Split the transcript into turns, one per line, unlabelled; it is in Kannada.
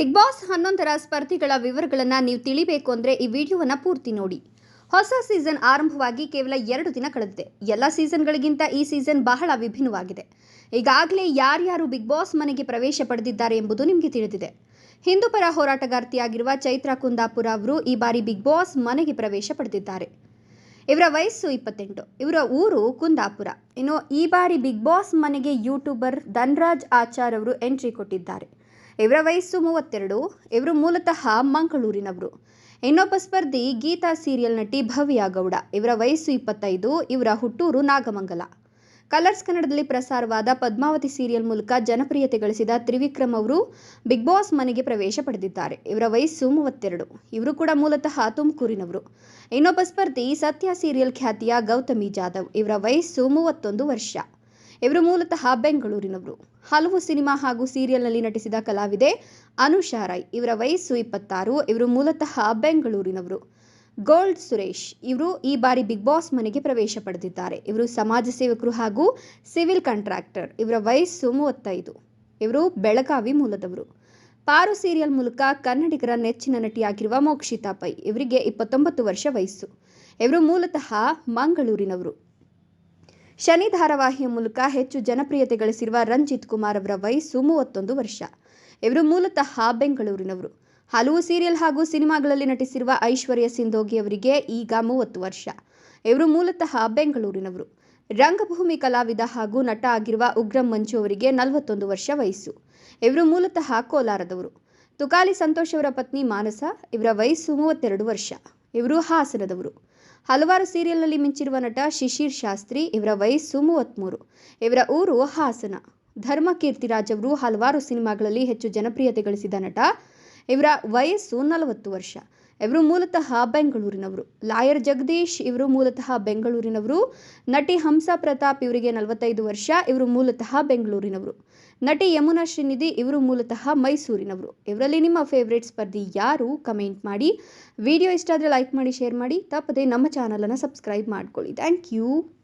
ಬಿಗ್ ಬಾಸ್ ಹನ್ನೊಂದರ ಸ್ಪರ್ಧಿಗಳ ವಿವರಗಳನ್ನು ನೀವು ತಿಳಿಬೇಕು ಅಂದರೆ ಈ ವಿಡಿಯೋವನ್ನು ಪೂರ್ತಿ ನೋಡಿ. ಹೊಸ ಸೀಸನ್ ಆರಂಭವಾಗಿ ಕೇವಲ ಎರಡು ದಿನ ಕಳೆದಿದೆ. ಎಲ್ಲ ಸೀಸನ್ಗಳಿಗಿಂತ ಈ ಸೀಸನ್ ಬಹಳ ವಿಭಿನ್ನವಾಗಿದೆ. ಈಗಾಗಲೇ ಯಾರ್ಯಾರು ಬಿಗ್ ಬಾಸ್ ಮನೆಗೆ ಪ್ರವೇಶ ಪಡೆದಿದ್ದಾರೆ ಎಂಬುದು ನಿಮಗೆ ತಿಳಿದಿದೆ. ಹಿಂದೂಪರ ಹೋರಾಟಗಾರ್ತಿಯಾಗಿರುವ ಚೈತ್ರಾ ಕುಂದಾಪುರ ಅವರು ಈ ಬಾರಿ ಬಿಗ್ ಬಾಸ್ ಮನೆಗೆ ಪ್ರವೇಶ ಪಡೆದಿದ್ದಾರೆ. ಇವರ ವಯಸ್ಸು ಇಪ್ಪತ್ತೆಂಟು. ಇವರ ಊರು ಕುಂದಾಪುರ. ಇನ್ನು ಈ ಬಾರಿ ಬಿಗ್ ಬಾಸ್ ಮನೆಗೆ ಯೂಟ್ಯೂಬರ್ ಧನ್ರಾಜ್ ಆಚಾರ್ ಅವರು ಎಂಟ್ರಿ ಕೊಟ್ಟಿದ್ದಾರೆ. ಇವರ ವಯಸ್ಸು ಮೂವತ್ತೆರಡು ಇವರು ಮೂಲತಃ ಮಂಗಳೂರಿನವರು. ಇನ್ನೊಬ್ಬ ಸ್ಪರ್ಧಿ ಗೀತಾ ಸೀರಿಯಲ್ ನಟಿ ಭವ್ಯ ಗೌಡ ಇವರ ವಯಸ್ಸು ಇಪ್ಪತ್ತೈದು, ಇವರ ಹುಟ್ಟೂರು ನಾಗಮಂಗಲ. ಕಲರ್ಸ್ ಕನ್ನಡದಲ್ಲಿ ಪ್ರಸಾರವಾದ ಪದ್ಮಾವತಿ ಸೀರಿಯಲ್ ಮೂಲಕ ಜನಪ್ರಿಯತೆ ಗಳಿಸಿದ ತ್ರಿವಿಕ್ರಮ್ ಅವರು ಬಿಗ್ ಬಾಸ್ ಮನೆಗೆ ಪ್ರವೇಶ ಪಡೆದಿದ್ದಾರೆ. ಇವರ ವಯಸ್ಸು ಮೂವತ್ತೆರಡು, ಇವರು ಕೂಡ ಮೂಲತಃ ತುಮಕೂರಿನವರು. ಇನ್ನೊಬ್ಬ ಸ್ಪರ್ಧಿ ಸತ್ಯ ಸೀರಿಯಲ್ ಖ್ಯಾತಿಯ ಗೌತಮಿ ಜಾಧವ್ ಇವರ ವಯಸ್ಸು ಮೂವತ್ತೊಂದು ವರ್ಷ. ಇವರು ಮೂಲತಃ ಬೆಂಗಳೂರಿನವರು. ಹಲವು ಸಿನಿಮಾ ಹಾಗೂ ಸೀರಿಯಲ್ನಲ್ಲಿ ನಟಿಸಿದ ಕಲಾವಿದೆ ಅನುಷಾ ರೈ ಇವರ ವಯಸ್ಸು ಇಪ್ಪತ್ತಾರು, ಇವರು ಮೂಲತಃ ಬೆಂಗಳೂರಿನವರು. ಗೋಲ್ಡ್ ಸುರೇಶ್ ಇವರು ಈ ಬಾರಿ ಬಿಗ್ ಬಾಸ್ ಮನೆಗೆ ಪ್ರವೇಶ ಪಡೆದಿದ್ದಾರೆ. ಇವರು ಸಮಾಜ ಸೇವಕರು ಹಾಗೂ ಸಿವಿಲ್ ಕಾಂಟ್ರಾಕ್ಟರ್, ಇವರ ವಯಸ್ಸು ಮೂವತ್ತೈದು, ಇವರು ಬೆಳಗಾವಿ ಮೂಲದವರು. ಪಾರು ಸೀರಿಯಲ್ ಮೂಲಕ ಕನ್ನಡಿಗರ ನೆಚ್ಚಿನ ನಟಿಯಾಗಿರುವ ಮೋಕ್ಷಿತಾ ಪೈ, ಇವರಿಗೆ ಇಪ್ಪತ್ತೊಂಬತ್ತು ವರ್ಷ ವಯಸ್ಸು. ಇವರು ಮೂಲತಃ ಮಂಗಳೂರಿನವರು. ಶನಿ ಧಾರಾವಾಹಿಯ ಮೂಲಕ ಹೆಚ್ಚು ಜನಪ್ರಿಯತೆ ಗಳಿಸಿರುವ ರಂಜಿತ್ ಕುಮಾರ್ ಅವರ ವಯಸ್ಸು ಮೂವತ್ತೊಂದು ವರ್ಷ. ಇವರು ಮೂಲತಃ ಬೆಂಗಳೂರಿನವರು. ಹಲವು ಸೀರಿಯಲ್ ಹಾಗೂ ಸಿನಿಮಾಗಳಲ್ಲಿ ನಟಿಸಿರುವ ಐಶ್ವರ್ಯ ಸಿಂಧೋಗಿ ಅವರಿಗೆ ಈಗ ಮೂವತ್ತು ವರ್ಷ. ಇವರು ಮೂಲತಃ ಬೆಂಗಳೂರಿನವರು. ರಂಗಭೂಮಿ ಕಲಾವಿದ ಹಾಗೂ ನಟ ಆಗಿರುವ ಉಗ್ರಂ ಮಂಜು ಅವರಿಗೆ ನಲವತ್ತೊಂದು ವರ್ಷ ವಯಸ್ಸು. ಇವರು ಮೂಲತಃ ಕೋಲಾರದವರು. ತುಕಾಲಿ ಸಂತೋಷ್ ಅವರ ಪತ್ನಿ ಮಾನಸ, ಇವರ ವಯಸ್ಸು ಮೂವತ್ತೆರಡು ವರ್ಷ. ಇವರು ಹಾಸನದವರು. ಹಲವಾರು ಸೀರಿಯಲ್ನಲ್ಲಿ ಮಿಂಚಿರುವ ನಟ ಶಿಶಿರ್ ಶಾಸ್ತ್ರಿ, ಇವರ ವಯಸ್ಸು ಮೂವತ್ತ್ಮೂರು. ಇವರ ಊರು ಹಾಸನ. ಧರ್ಮ ಕೀರ್ತಿರಾಜ್ ಅವರು ಹಲವಾರು ಸಿನಿಮಾಗಳಲ್ಲಿ ಹೆಚ್ಚು ಜನಪ್ರಿಯತೆ ಗಳಿಸಿದ ನಟ. ಇವರ ವಯಸ್ಸು ನಲವತ್ತು ವರ್ಷ. ಇವರು ಮೂಲತಃ ಬೆಂಗಳೂರಿನವರು. ಲಾಯರ್ ಜಗದೀಶ್ ಇವರು ಮೂಲತಃ ಬೆಂಗಳೂರಿನವರು. ನಟಿ ಹಂಸಾ ಪ್ರತಾಪ್ ಇವರಿಗೆ ನಲವತ್ತೈದು ವರ್ಷ, ಇವರು ಮೂಲತಃ ಬೆಂಗಳೂರಿನವರು. ನಟಿ ಯಮುನಾ ಶ್ರೀನಿಧಿ ಇವರು ಮೂಲತಃ ಮೈಸೂರಿನವರು. ಇವರಲ್ಲಿ ನಿಮ್ಮ ಫೇವ್ರೇಟ್ ಸ್ಪರ್ಧಿ ಯಾರು? ಕಮೆಂಟ್ ಮಾಡಿ. ವಿಡಿಯೋ ಇಷ್ಟ ಆದರೆ ಲೈಕ್ ಮಾಡಿ ಶೇರ್ ಮಾಡಿ. ತಪ್ಪದೆ ನಮ್ಮ ಚಾನಲನ್ನು ಸಬ್ಸ್ಕ್ರೈಬ್ ಮಾಡ್ಕೊಳ್ಳಿ. Thank you